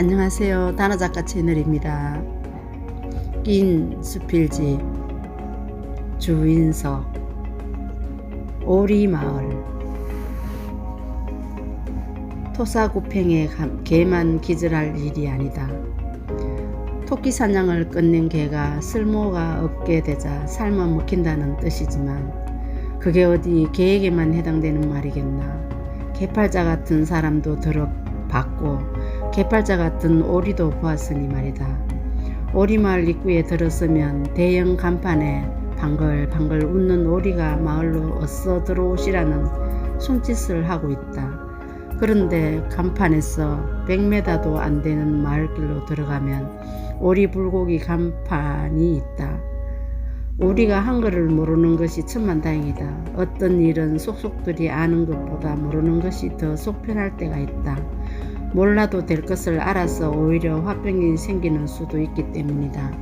안녕하세요. 단어작가 채널입니다. 낀 수필집 주인석 오리마을 토사구팽에 감- 개만 기절할 일이 아니다. 토끼 사냥을 끝낸 개가 쓸모가 없게 되자 삶아 먹힌다는 뜻이지만 그게 어디 개에게만 해당되는 말이겠나. 개팔자 같은 사람도 들어봤고 개팔자 같은 오리도 보았으니 말이다. 오리마을 입구에 들어서면 대형 간판에 방글방글 웃는 오리가 마을로 어서 들어오시라는 손짓을 하고 있다. 그런데 간판에서 100m도 안 되는 마을길로 들어가면 오리 불고기 간판이 있다. 우리가 한글을 모르는 것이 천만다행이다. 어떤 일은 속속들이 아는 것보다 모르는 것이 더 속편할 때가 있다. 몰라도 될 것을 알아서 오히려 화병이 생기는 수도 있기 때문이다.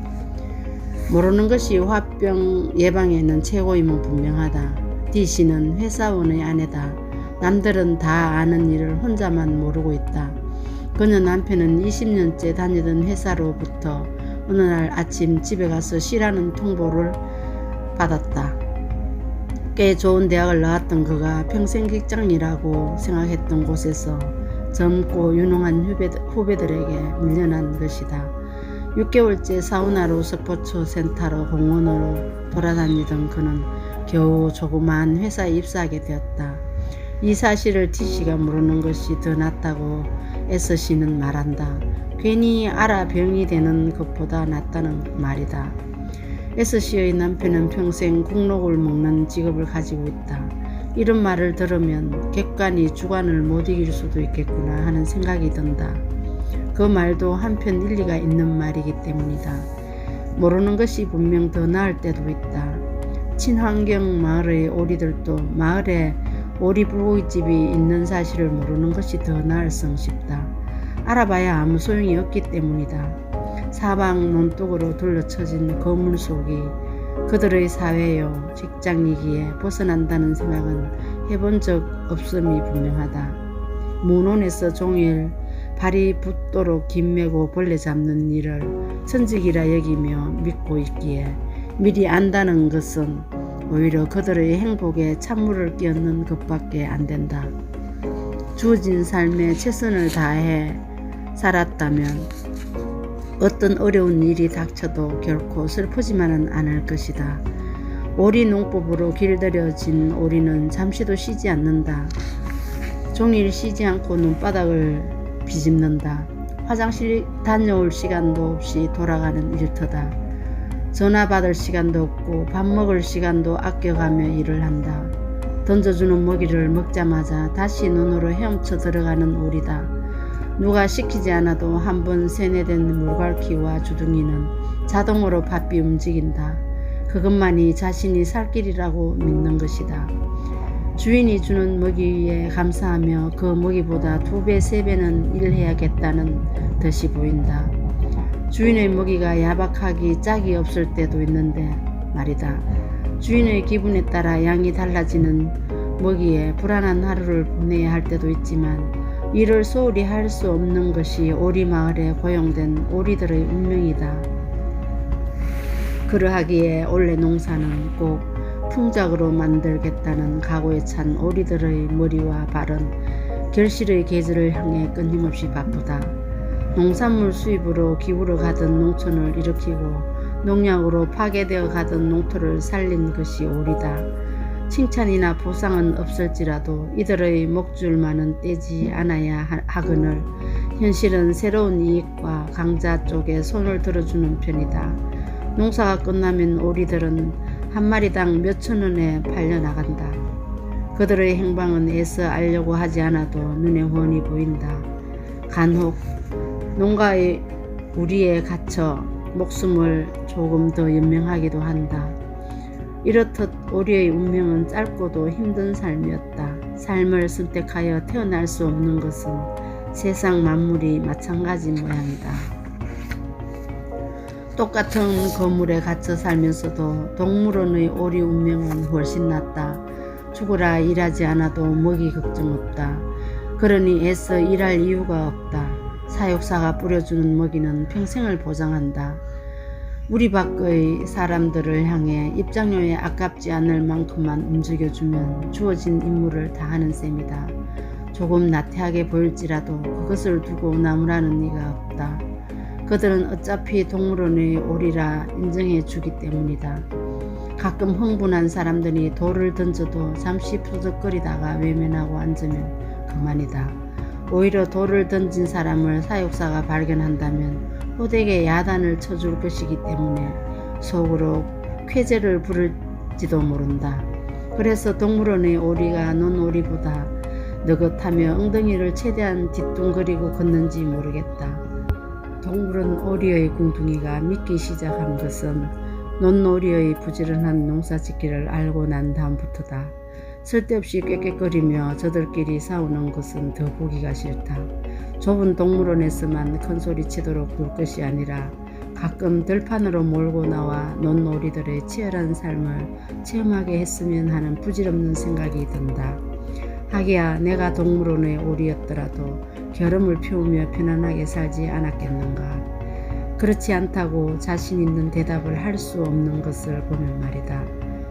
모르는 것이 화병 예방에는 최고임은 분명하다. D씨는 회사원의 아내다. 남들은 다 아는 일을 혼자만 모르고 있다. 그녀 남편은 20년째 다니던 회사로부터 어느 날 아침 집에 가서 쉬라는 통보를 받았다. 꽤 좋은 대학을 나왔던 그가 평생 직장이라고 생각했던 곳에서 젊고 유능한 후배, 후배들에게 밀려난 것이다. 6개월째 사우나로 스포츠 센터로 공원으로 돌아다니던 그는 겨우 조그마한 회사에 입사하게 되었다. 이 사실을 T씨가 모르는 것이 더 낫다고 S씨는 말한다. 괜히 알아 병이 되는 것보다 낫다는 말이다. S씨의 남편은 평생 국록을 먹는 직업을 가지고 있다. 이런 말을 들으면 객관이 주관을 못 이길 수도 있겠구나 하는 생각이 든다. 그 말도 한편 일리가 있는 말이기 때문이다. 모르는 것이 분명 더 나을 때도 있다. 친환경 마을의 오리들도 마을에 오리 불고기집이 있는 사실을 모르는 것이 더 나을 성 싶다. 알아봐야 아무 소용이 없기 때문이다. 사방 논둑으로 둘러쳐진 거물 속이 그들의 사회요 직장이기에 벗어난다는 생각은 해본 적 없음이 분명하다. 문혼에서 종일 발이 붓도록 김매고 벌레 잡는 일을 천직이라 여기며 믿고 있기에 미리 안다는 것은 오히려 그들의 행복에 찬물을 끼얹는 것밖에 안 된다. 주어진 삶에 최선을 다해 살았다면 어떤 어려운 일이 닥쳐도 결코 슬프지만은 않을 것이다. 오리 농법으로 길들여진 오리는 잠시도 쉬지 않는다. 종일 쉬지 않고 눈바닥을 비집는다. 화장실 다녀올 시간도 없이 돌아가는 일터다. 전화 받을 시간도 없고 밥 먹을 시간도 아껴가며 일을 한다. 던져주는 먹이를 먹자마자 다시 눈으로 헤엄쳐 들어가는 오리다. 누가 시키지 않아도 한 번 세뇌된 물갈퀴와 주둥이는 자동으로 바삐 움직인다. 그것만이 자신이 살 길이라고 믿는 것이다. 주인이 주는 먹이에 감사하며 그 먹이보다 두 배, 세 배는 일해야겠다는 듯이 보인다. 주인의 먹이가 야박하기 짝이 없을 때도 있는데 말이다. 주인의 기분에 따라 양이 달라지는 먹이에 불안한 하루를 보내야 할 때도 있지만 이를 소홀히 할 수 없는 것이 오리 마을에 고용된 오리들의 운명이다. 그러하기에 올해 농사는 꼭 풍작으로 만들겠다는 각오에 찬 오리들의 머리와 발은 결실의 계절을 향해 끊임없이 바쁘다. 농산물 수입으로 기울어 가던 농촌을 일으키고 농약으로 파괴되어 가던 농토를 살린 것이 오리다. 칭찬이나 보상은 없을지라도 이들의 목줄만은 떼지 않아야 하- 하거늘 현실은 새로운 이익과 강자 쪽에 손을 들어주는 편이다. 농사가 끝나면 오리들은 한 마리당 몇천 원에 팔려 나간다. 그들의 행방은 애써 알려고 하지 않아도 눈에 훤히 보인다. 간혹 농가의 우리에 갇혀 목숨을 조금 더 연명하기도 한다. 이렇듯 오리의 운명은 짧고도 힘든 삶이었다. 삶을 선택하여 태어날 수 없는 것은 세상 만물이 마찬가지 모양이다. 똑같은 거물에 갇혀 살면서도 동물원의 오리 운명은 훨씬 낫다. 죽으라 일하지 않아도 먹이 걱정 없다. 그러니 애써 일할 이유가 없다. 사육사가 뿌려주는 먹이는 평생을 보장한다. 우리 밖의 사람들을 향해 입장료에 아깝지 않을 만큼만 움직여주면 주어진 임무를 다하는 셈이다. 조금 나태하게 보일지라도 그것을 두고 나무라는 이가 없다. 그들은 어차피 동물원의 오리라 인정해 주기 때문이다. 가끔 흥분한 사람들이 돌을 던져도 잠시 푸득거리다가 외면하고 앉으면 그만이다. 오히려 돌을 던진 사람을 사육사가 발견한다면 호되게 야단을 쳐줄 것이기 때문에 속으로 쾌재를 부를지도 모른다. 그래서 동물원의 오리가 논오리보다 느긋하며 엉덩이를 최대한 뒤뚱거리고 걷는지 모르겠다. 동물원 오리의 궁둥이가 믿기 시작한 것은 논오리의 부지런한 농사짓기를 알고 난 다음부터다. 쓸데없이 꾀꾀거리며 저들끼리 싸우는 것은 더 보기가 싫다. 좁은 동물원에서만 큰 소리 치도록 굴 것이 아니라 가끔 들판으로 몰고 나와 논오리들의 치열한 삶을 체험하게 했으면 하는 부질없는 생각이 든다. 하기야 내가 동물원의 오리였더라도 결음을 피우며 편안하게 살지 않았겠는가. 그렇지 않다고 자신 있는 대답을 할 수 없는 것을 보면 말이다.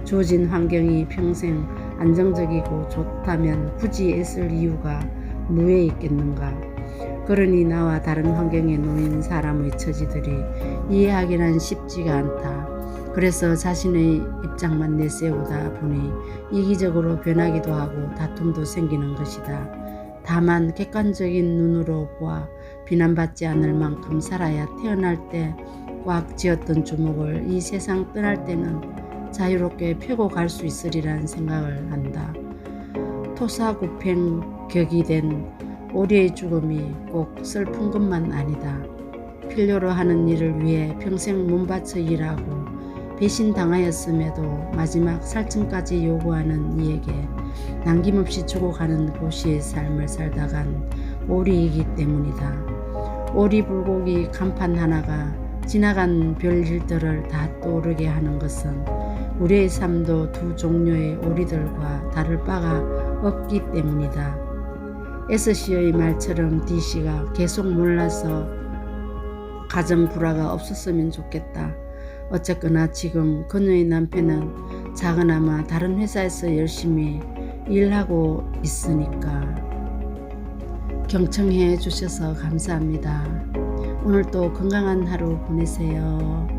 주어진 환경이 평생 안정적이고 좋다면 굳이 애쓸 이유가 무에 있겠는가. 그러니 나와 다른 환경에 놓인 사람의 처지들이 이해하기는 쉽지가 않다. 그래서 자신의 입장만 내세우다 보니 이기적으로 변하기도 하고 다툼도 생기는 것이다. 다만 객관적인 눈으로 보아 비난받지 않을 만큼 살아야 태어날 때 꽉 쥐었던 주먹을 이 세상 떠날 때는 자유롭게 펴고 갈 수 있으리란 생각을 한다. 토사구팽 격이 된 오리의 죽음이 꼭 슬픈 것만 아니다. 필요로 하는 일을 위해 평생 몸바쳐 일하고 배신당하였음에도 마지막 살증까지 요구하는 이에게 남김없이 주고 가는 도시의 삶을 살다 간 오리이기 때문이다. 오리 불고기 간판 하나가 지나간 별일들을 다 떠오르게 하는 것은 우리의 삶도 두 종류의 오리들과 다를 바가 없기 때문이다. S씨의 말처럼 D씨가 계속 몰라서 가정 불화가 없었으면 좋겠다. 어쨌거나 지금 그녀의 남편은 작은아마 다른 회사에서 열심히 일하고 있으니까 경청해 주셔서 감사합니다. 오늘도 건강한 하루 보내세요.